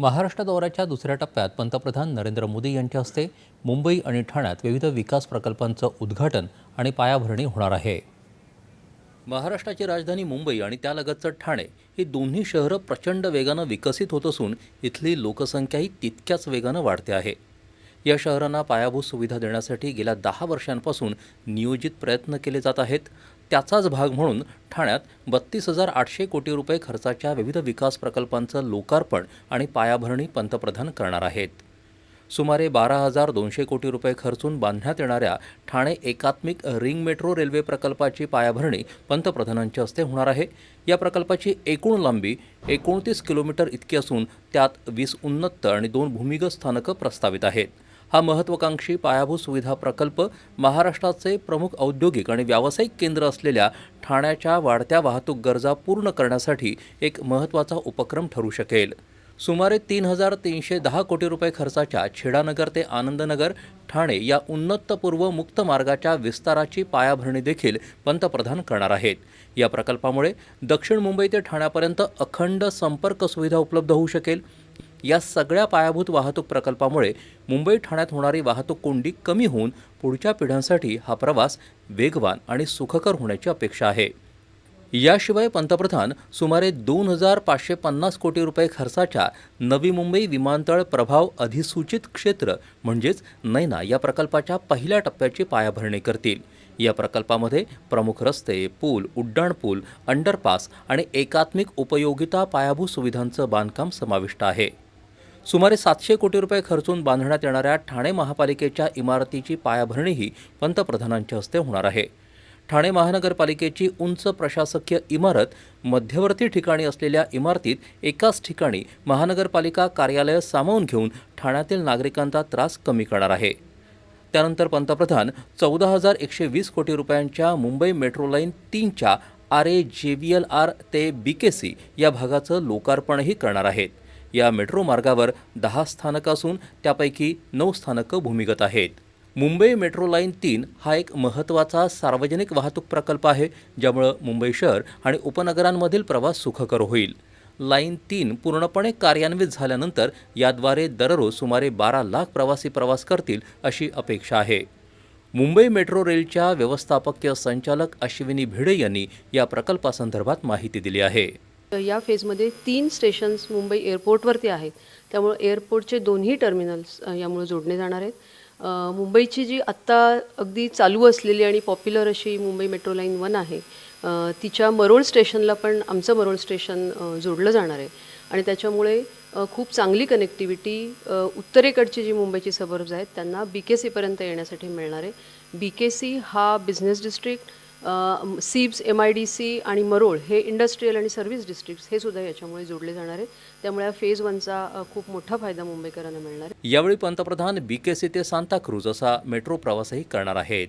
महाराष्ट्र दौऱ्याच्या दुसऱ्या टप्प्यात पंतप्रधान नरेंद्र मोदी यांच्या हस्ते मुंबई आणि ठाण्यात विविध विकास प्रकल्पांचं उद्घाटन आणि पायाभरणी होणार आहे. महाराष्ट्राची राजधानी मुंबई आणि त्यालगतचं ठाणे ही दोन्ही शहरं प्रचंड वेगानं विकसित होत असून इथली लोकसंख्याही तितक्याच वेगानं वाढते आहे. या शहरांना पायाभूत सुविधा देण्यासाठी गेल्या दहा वर्षांपासून नियोजित प्रयत्न केले जात आहेत. त्याचाच भाग म्हणून ठाण्यात बत्तीस हजार आठशे कोटी रुपये खर्चाच्या विविध विकास प्रकल्पांचं लोकार्पण आणि पायाभरणी पंतप्रधान करणार आहेत. सुमारे बारा हजार दोनशे कोटी रुपये खर्चून बांधण्यात येणाऱ्या ठाणे एकात्मिक रिंग मेट्रो रेल्वे प्रकल्पाची पायाभरणी पंतप्रधानांच्या हस्ते होणार आहे. या प्रकल्पाची एकूण लांबी एकोणतीस किलोमीटर इतकी असून त्यात वीस उन्नत आणि दोन भूमिगत स्थानकं प्रस्तावित आहेत. हा महत्त्वाकांक्षी पायाभूत सुविधा प्रकल्प महाराष्ट्राचे प्रमुख औद्योगिक आणि व्यावसायिक केंद्र असलेल्या ठाण्याच्या वाढत्या वाहतूक गरजा पूर्ण करण्यासाठी एक महत्त्वाचा उपक्रम ठरू शकेल. सुमारे तीन हजार तीनशे दहा कोटी रुपये खर्चाच्या छेडानगर ते आनंदनगर ठाणे या उन्नतपूर्व मुक्त मार्गाच्या विस्ताराची पायाभरणी देखील पंतप्रधान करणार आहेत. या प्रकल्पामुळे दक्षिण मुंबई ते ठाण्यापर्यंत अखंड संपर्क सुविधा उपलब्ध होऊ शकेल. या सगळ्या पायाभूत वाहतूक प्रकल्पामुळे मुंबई ठाण्यात होणारी वाहतूक कोंडी कमी होऊन पुढच्या पिढ्यांसाठी हा प्रवास वेगवान आणि सुखकर होण्याची अपेक्षा आहे. याशिवाय पंतप्रधान सुमारे दोन हजार पाचशे पन्नास कोटी रुपये खर्चाच्या नवी मुंबई विमानतळ प्रभाव अधिसूचित क्षेत्र म्हणजेच नैना या प्रकल्पाच्या पहिल्या टप्प्याची पायाभरणी करतील. या प्रकल्पामध्ये प्रमुख रस्ते पूल उड्डाण पूल अंडरपास आणि एकात्मिक उपयोगिता पायाभूत सुविधांचं बांधकाम समाविष्ट आहे. सुमारे सातशे कोटी रुपये खर्चून बांधण्यात येणाऱ्या ठाणे महापालिकेच्या इमारतीची पायाभरणीही पंतप्रधानांच्या हस्ते होणार आहे. ठाणे महानगरपालिकेची उंच प्रशासकीय इमारत मध्यवर्ती ठिकाणी असलेल्या इमारतीत एकाच ठिकाणी महानगरपालिका कार्यालय सामावून घेऊन ठाण्यातील नागरिकांचा त्रास कमी करणार आहे. त्यानंतर पंतप्रधान चौदा हजार एकशे वीस कोटी रुपयांच्या मुंबई मेट्रो लाईन तीनच्या R A J V L R ते बी के सी या भागाचं लोकार्पणही करणार आहेत. या मेट्रो मार्गावर दहा स्थानकं असून त्यापैकी नऊ स्थानकं भूमिगत आहेत. मुंबई मेट्रो लाईन तीन हा एक महत्त्वाचा सार्वजनिक वाहतूक प्रकल्प आहे ज्यामुळं मुंबई शहर आणि उपनगरांमधील प्रवास सुखकर होईल. लाईन तीन पूर्णपणे कार्यान्वित झाल्यानंतर याद्वारे दररोज सुमारे बारा लाख प्रवासी प्रवास करतील अशी अपेक्षा आहे. मुंबई मेट्रो रेलच्या व्यवस्थापकीय संचालक अश्विनी भिडे यांनी या प्रकल्पासंदर्भात माहिती दिली आहे. या फेजमध्ये तीन स्टेशन्स मुंबई एअरपोर्टवरती आहेत. त्यामुळं एअरपोर्टचे दोन्ही टर्मिनल्स यामुळे जोडले जाणार आहेत. मुंबईची जी आत्ता अगदी चालू असलेली आणि पॉप्युलर अशी मुंबई मेट्रो लाईन वन आहे तिच्या मरोळ स्टेशनला पण आमचं मरोळ स्टेशन जोडलं जाणार आहे. आणि त्याच्यामुळे खूप चांगली कनेक्टिव्हिटी उत्तरेकडची जी मुंबईची सबर्ब्स आहेत त्यांना बी के सीपर्यंत येण्यासाठी मिळणार आहे. बी के सी हा business district सीब्स M I D C आणि मरोळ हे इंडस्ट्रीयल आणि सर्व्हिस डिस्ट्रिक्ट्स हे सुद्धा याच्यामुळे जोडले जाणार आहेत. त्यामुळे फेज वनचा खूप मोठा फायदा मुंबईकरांना मिळणार आहे. यावेळी पंतप्रधान बी के सी ते सांताक्रूज असा मेट्रो प्रवासही करणार आहेत.